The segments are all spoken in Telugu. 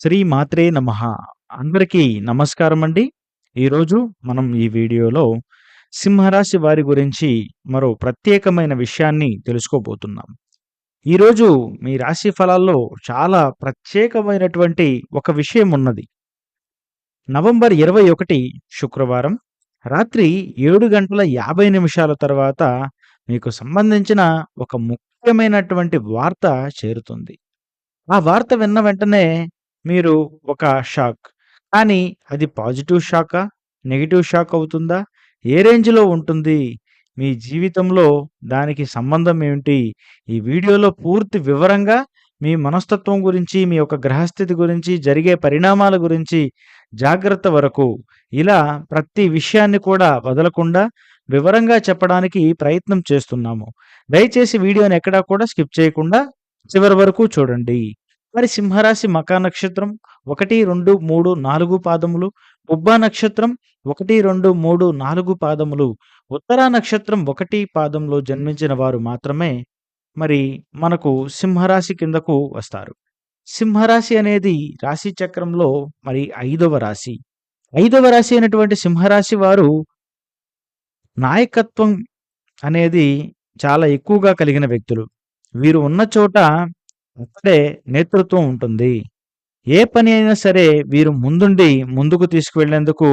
శ్రీ మాత్రే నమ. అందరికీ నమస్కారం అండి ఈరోజు మనం ఈ వీడియోలో సింహరాశి వారి గురించి మరో ప్రత్యేకమైన విషయాన్ని తెలుసుకోబోతున్నాం. ఈరోజు మీ రాశి ఫలాల్లో చాలా ప్రత్యేకమైనటువంటి ఒక విషయం ఉన్నది. నవంబర్ ఇరవై ఒకటి శుక్రవారం రాత్రి ఏడు గంటల యాభై నిమిషాల తర్వాత మీకు సంబంధించిన ఒక ముఖ్యమైనటువంటి వార్త చేరుతుంది. ఆ వార్త విన్న వెంటనే మీరు ఒక షాక్. కానీ అది పాజిటివ్ షాకా? నెగిటివ్ షాక్ అవుతుందా? ఏ రేంజ్లో ఉంటుంది? మీ జీవితంలో దానికి సంబంధం ఏమిటి? ఈ వీడియోలో పూర్తి వివరంగా మీ మనస్తత్వం గురించి మీ యొక్క గ్రహస్థితి గురించి జరిగే పరిణామాల గురించి జాగ్రత్త వరకు ఇలా ప్రతి విషయాన్ని కూడా వదలకుండా వివరంగా చెప్పడానికి ప్రయత్నం చేస్తున్నాము. దయచేసి వీడియోని ఎక్కడా కూడా స్కిప్ చేయకుండా చివరి వరకు చూడండి. మరి సింహరాశి మకా నక్షత్రం ఒకటి రెండు మూడు నాలుగు పాదములు ఉబ్బా నక్షత్రం ఒకటి రెండు మూడు నాలుగు పాదములు ఉత్తరా నక్షత్రం ఒకటి పాదంలో జన్మించిన వారు మాత్రమే మరి మనకు సింహరాశి కిందకు వస్తారు. సింహరాశి అనేది రాశి చక్రంలో మరి ఐదవ రాశి. ఐదవ రాశి అయినటువంటి సింహరాశి వారు నాయకత్వం అనేది చాలా ఎక్కువగా కలిగిన వ్యక్తులు. వీరు ఉన్న చోట అక్కడే నేతృత్వం ఉంటుంది. ఏ పని అయినా సరే వీరు ముందుండి ముందుకు తీసుకువెళ్ళేందుకు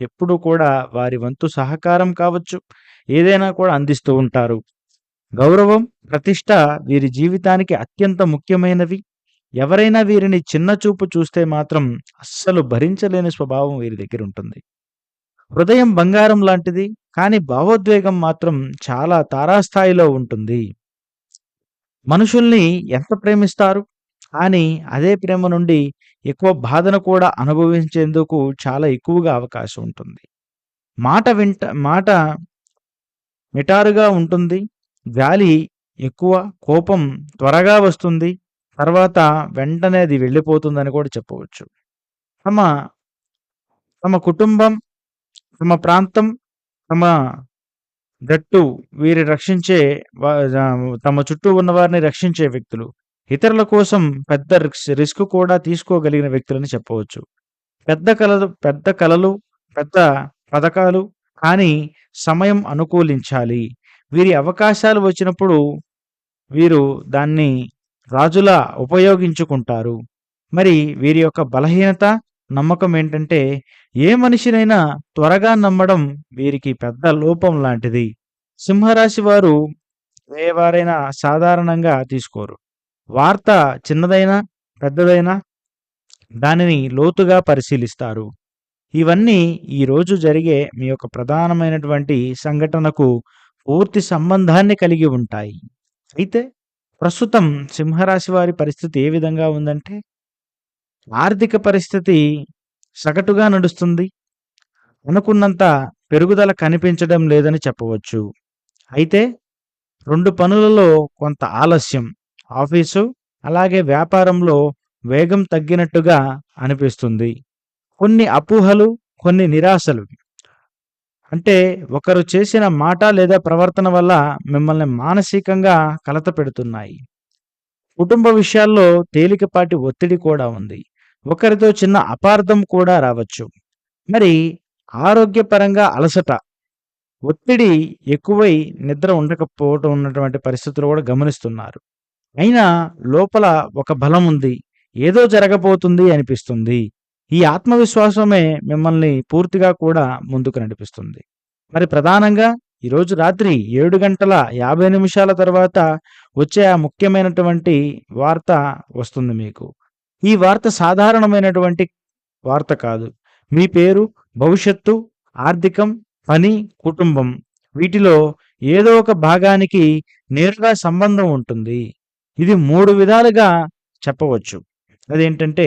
ఎప్పుడు కూడా వారి వంతు సహకారం కావచ్చు. ఏదైనా కూడా అందిస్తూ ఉంటారు. గౌరవం ప్రతిష్ట వీరి జీవితానికి అత్యంత ముఖ్యమైనవి. ఎవరైనా వీరిని చిన్న చూపు చూస్తే మాత్రం అస్సలు భరించలేని స్వభావం వీరి దగ్గర ఉంటుంది. హృదయం బంగారం లాంటిది కానీ భావోద్వేగం మాత్రం చాలా తారాస్థాయిలో ఉంటుంది. మనుషుల్ని ఎంత ప్రేమిస్తారు? కానీ అదే ప్రేమ నుండి ఎక్కువ బాధను కూడా అనుభవించేందుకు చాలా ఎక్కువగా అవకాశం ఉంటుంది. మాట వింట మాట మిటారుగా ఉంటుంది. గాలి ఎక్కువ కోపం త్వరగా వస్తుంది. తర్వాత వెంటనే అది వెళ్ళిపోతుందని కూడా చెప్పవచ్చు. తమ తమ కుటుంబం తమ ప్రాంతం తమ గట్టు వీరి రక్షించే తమ చుట్టూ ఉన్న వారిని రక్షించే వ్యక్తులు. ఇతరుల కోసం పెద్ద రిస్క్ రిస్క్ కూడా తీసుకోగలిగిన వ్యక్తులని చెప్పవచ్చు. పెద్ద కలలు పెద్ద కలలు పెద్ద పథకాలు కానీ సమయం అనుకూలించాలి. వీరి అవకాశాలు వచ్చినప్పుడు వీరు దాన్ని రాజులా ఉపయోగించుకుంటారు. మరి వీరి యొక్క బలహీనత నమ్మకం ఏంటంటే ఏ మనిషినైనా త్వరగా నమ్మడం వీరికి పెద్ద లోపం లాంటిది. సింహరాశి వారు ఏ వారైనా సాధారణంగా తీసుకోరు. వార్త చిన్నదైనా పెద్దదైనా దానిని లోతుగా పరిశీలిస్తారు. ఇవన్నీ ఈ రోజు జరిగే మీ యొక్క ప్రధానమైనటువంటి సంఘటనకు పూర్తి సంబంధాన్ని కలిగి ఉంటాయి. అయితే ప్రస్తుతం సింహరాశి వారి పరిస్థితి ఏ విధంగా ఉందంటే ఆర్థిక పరిస్థితి సగటుగా నడుస్తుంది. అనుకున్నంత పెరుగుదల కనిపించడం లేదని చెప్పవచ్చు. అయితే రెండు పనులలో కొంత ఆలస్యం. ఆఫీసు అలాగే వ్యాపారంలో వేగం తగ్గినట్టుగా అనిపిస్తుంది. కొన్ని అపోహలు కొన్ని నిరాశలు. అంటే ఒకరు చేసిన మాట లేదా ప్రవర్తన వల్ల మిమ్మల్ని మానసికంగా కలత పెడుతున్నాయి. కుటుంబ విషయాల్లో తేలికపాటి ఒత్తిడి కూడా ఉంది. ఒకరితో చిన్న అపార్థం కూడా రావచ్చు. మరి ఆరోగ్యపరంగా అలసట ఒత్తిడి ఎక్కువై నిద్ర ఉండకపోవటం ఉన్నటువంటి పరిస్థితులు కూడా గమనిస్తున్నారు. అయినా లోపల ఒక బలం ఉంది ఏదో జరగబోతుంది అనిపిస్తుంది. ఈ ఆత్మవిశ్వాసమే మిమ్మల్ని పూర్తిగా కూడా ముందుకు నడిపిస్తుంది. మరి ప్రధానంగా ఈరోజు రాత్రి ఏడు గంటల యాభై నిమిషాల తర్వాత వచ్చే ఆ ముఖ్యమైనటువంటి వార్త వస్తుంది మీకు. ఈ వార్త సాధారణమైనటువంటి వార్త కాదు. మీ పేరు భవిష్యత్తు ఆర్థికం పని కుటుంబం వీటిలో ఏదో ఒక భాగానికి నేరుగా సంబంధం ఉంటుంది. ఇది మూడు విధాలుగా చెప్పవచ్చు. అదేంటంటే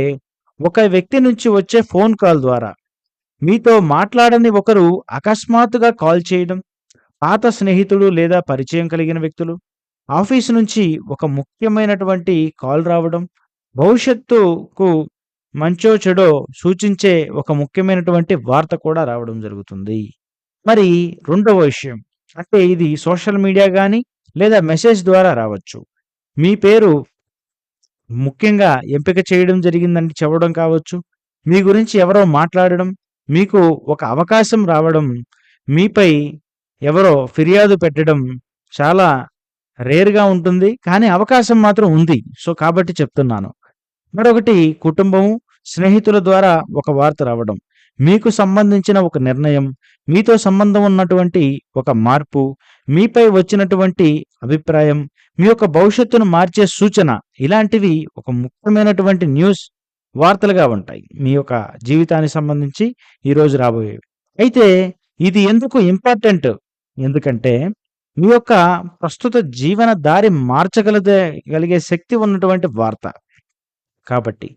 ఒక వ్యక్తి నుంచి వచ్చే ఫోన్ కాల్ ద్వారా మీతో మాట్లాడని ఒకరు అకస్మాత్తుగా కాల్ చేయడం పాత స్నేహితుడు లేదా పరిచయం కలిగిన వ్యక్తులు ఆఫీస్ నుంచి ఒక ముఖ్యమైనటువంటి కాల్ రావడం భవిష్యత్తుకు మంచో చెడో సూచించే ఒక ముఖ్యమైనటువంటి వార్త కూడా రావడం జరుగుతుంది మరి రెండవ విషయం అంటే ఇది సోషల్ మీడియా కానీ లేదా మెసేజ్ ద్వారా రావచ్చు మీ పేరు ముఖ్యంగా ఎంపిక చేయడం జరిగిందని చెప్పడం కావచ్చు. మీ గురించి ఎవరో మాట్లాడడం, మీకు ఒక అవకాశం రావడం, మీపై ఎవరో ఫిర్యాదు పెట్టడం చాలా రేర్‌గా ఉంటుంది. కానీ అవకాశం మాత్రం ఉంది. సో, కాబట్టి చెప్తున్నాను. మరొకటి కుటుంబం, స్నేహితుల ద్వారా ఒక వార్త రావడం. మీకు సంబంధించిన ఒక నిర్ణయం, మీతో సంబంధం ఉన్నటువంటి ఒక మార్పు, మీపై వచ్చినటువంటి అభిప్రాయం, మీ యొక్క భవిష్యత్తును మార్చే సూచన ఇలాంటివి ఒక ముఖ్యమైనటువంటి న్యూస్ వార్తలుగా ఉంటాయి. మీ యొక్క జీవితానికి సంబంధించి ఈరోజు రాబోయేవి. అయితే ఇది ఎందుకు ఇంపార్టెంట్? ఎందుకంటే మీ యొక్క ప్రస్తుత జీవన దారి మార్చగలదే శక్తి ఉన్నటువంటి వార్త. కాబట్టి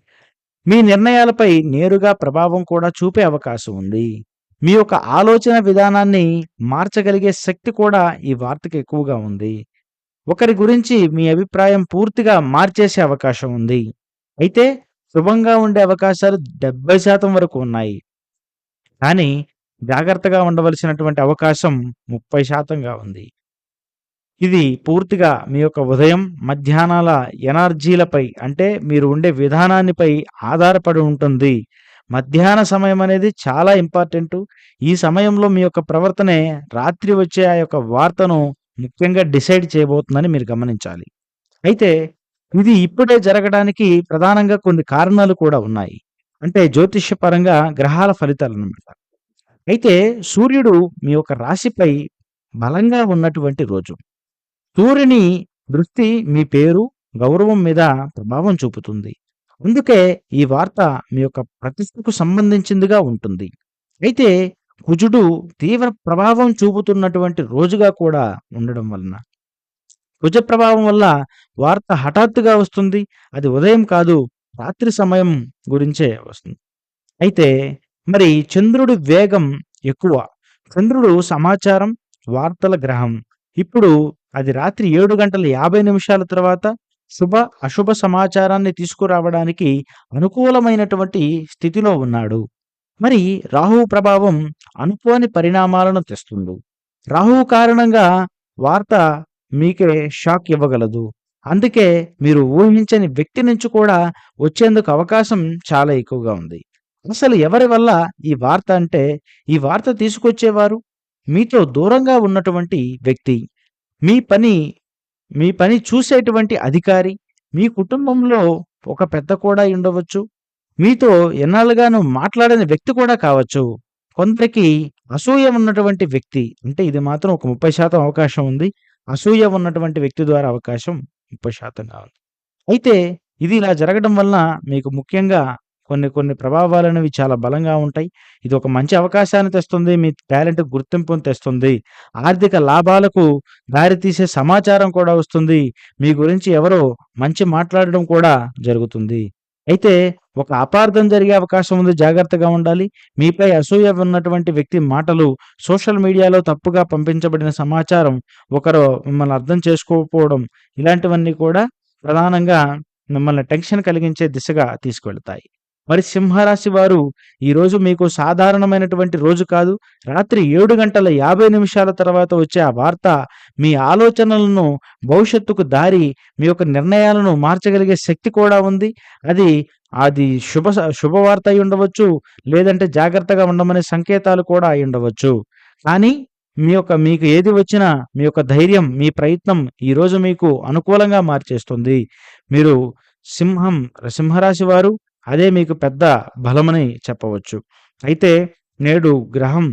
మీ నిర్ణయాలపై నేరుగా ప్రభావం కూడా చూపే అవకాశం ఉంది. మీ యొక్క ఆలోచన విధానాన్ని మార్చగలిగే శక్తి కూడా ఈ వార్తకు ఎక్కువగా ఉంది. ఒకరి గురించి మీ అభిప్రాయం పూర్తిగా మార్చేసే అవకాశం ఉంది. అయితే శుభంగా ఉండే అవకాశాలు 70% వరకు ఉన్నాయి. కానీ జాగ్రత్తగా ఉండవలసినటువంటి అవకాశం ముప్పై శాతంగా ఉంది. ఇది పూర్తిగా మీ యొక్క ఉదయం, మధ్యాహ్నాల ఎనర్జీలపై అంటే మీరు ఉండే విధానాన్నిపై ఆధారపడి ఉంటుంది. మధ్యాహ్న సమయం అనేది చాలా ఇంపార్టెంట్ ఈ సమయంలో మీ యొక్క ప్రవర్తనే రాత్రి వచ్చే ఆ యొక్క వార్తను ముఖ్యంగా డిసైడ్ చేయబోతుందని మీరు గమనించాలి. అయితే ఇది ఇప్పుడే జరగడానికి ప్రధానంగా కొన్ని కారణాలు కూడా ఉన్నాయి. అంటే జ్యోతిష్యపరంగా గ్రహాల ఫలితాలనమాట. అయితే సూర్యుడు మీ యొక్క రాశిపై బలంగా ఉన్నటువంటి రోజు. సూర్యుని దృష్టి మీ పేరు, గౌరవం మీద ప్రభావం చూపుతుంది. అందుకే ఈ వార్త మీ యొక్క ప్రతిష్టకు సంబంధించిందిగా ఉంటుంది. అయితే కుజుడు తీవ్ర ప్రభావం చూపుతున్నటువంటి రోజుగా కూడా ఉండడం వలన కుజ ప్రభావం వల్ల వార్త హఠాత్తుగా వస్తుంది. అది ఉదయం కాదు, రాత్రి సమయం గురించే వస్తుంది. అయితే మరి చంద్రుడి వేగం ఎక్కువ. చంద్రుడు సమాచారం, వార్తల గ్రహం. ఇప్పుడు అది రాత్రి ఏడు గంటల 50 నిమిషాల తర్వాత శుభ, అశుభ సమాచారాన్ని తీసుకురావడానికి అనుకూలమైనటువంటి స్థితిలో ఉన్నాడు. మరి రాహువు ప్రభావం అనుకోని పరిణామాలను తెస్తుంది. రాహువు కారణంగా వార్త మీకే షాక్ ఇవ్వగలదు. అందుకే మీరు ఊహించని వ్యక్తి నుంచి కూడా వచ్చేందుకు అవకాశం చాలా ఎక్కువగా ఉంది. అసలు ఎవరి వల్ల ఈ వార్త అంటే ఈ వార్త తీసుకొచ్చేవారు మీతో దూరంగా ఉన్నటువంటి వ్యక్తి. మీ పని మీ పని చూసేటువంటి అధికారి, మీ కుటుంబంలో ఒక పెద్ద కూడా ఉండవచ్చు. మీతో ఎన్నాళ్ళుగాను మాట్లాడని వ్యక్తి కూడా కావచ్చు. కొందరికి అసూయ ఉన్నటువంటి వ్యక్తి. అంటే ఇది మాత్రం ఒక 30% అవకాశం ఉంది. అసూయ ఉన్నటువంటి వ్యక్తి ద్వారా అవకాశం ముప్పై శాతం కావాలి అయితే ఇది ఇలా జరగడం వలన మీకు ముఖ్యంగా కొన్ని కొన్ని ప్రభావాలనేవి చాలా బలంగా ఉంటాయి. ఇది ఒక మంచి అవకాశాన్ని తెస్తుంది. మీ టాలెంట్ గుర్తింపును తెస్తుంది. ఆర్థిక లాభాలకు దారితీసే సమాచారం కూడా వస్తుంది. మీ గురించి ఎవరో మంచి మాట్లాడడం కూడా జరుగుతుంది. అయితే ఒక అపార్థం జరిగే అవకాశం ఉంది. జాగ్రత్తగా ఉండాలి. మీపై అసూయ ఉన్నటువంటి వ్యక్తి మాటలు సోషల్ మీడియాలో తప్పుగా పంపించబడిన సమాచారం, ఒకరు మిమ్మల్ని అర్థం చేసుకోకపోవడం ఇలాంటివన్నీ కూడా ప్రధానంగా మిమ్మల్ని టెన్షన్ కలిగించే దిశగా తీసుకెళ్తాయి మరి సింహరాశి వారు ఈరోజు మీకు సాధారణమైనటువంటి రోజు కాదు. రాత్రి ఏడు గంటల 50 నిమిషాల తర్వాత వచ్చే ఆ వార్త మీ ఆలోచనలను, భవిష్యత్తుకు దారి, మీ యొక్క నిర్ణయాలను మార్చగలిగే శక్తి కూడా ఉంది. అది అది శుభ స అయి ఉండవచ్చు లేదంటే జాగ్రత్తగా ఉండమనే సంకేతాలు కూడా అయ్యుండవచ్చు. కానీ మీ యొక్క మీకు ఏది వచ్చినా మీ యొక్క ధైర్యం, మీ ప్రయత్నం ఈరోజు మీకు అనుకూలంగా మార్చేస్తుంది. మీరు సింహం సింహరాశి వారు అదే మీకు పెద్ద బలమని చెప్పవచ్చు. అయితే నేడు గ్రహం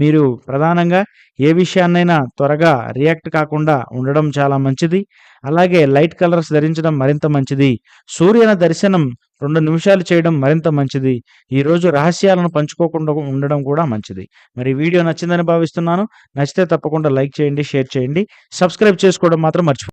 మీరు ప్రధానంగా ఏ విషయాన్నైనా త్వరగా రియాక్ట్ కాకుండా ఉండడం చాలా మంచిది. అలాగే లైట్ కలర్స్ ధరించడం మరింత మంచిది. సూర్యుని దర్శనం రెండు నిమిషాలు చేయడం మరింత మంచిది. ఈరోజు రహస్యాలను పంచుకోకుండా ఉండడం కూడా మంచిది. మరి వీడియో నచ్చిందని భావిస్తున్నాను. నచ్చితే తప్పకుండా లైక్ చేయండి, షేర్ చేయండి. సబ్స్క్రైబ్ చేసుకోవడం మాత్రం మర్చిపో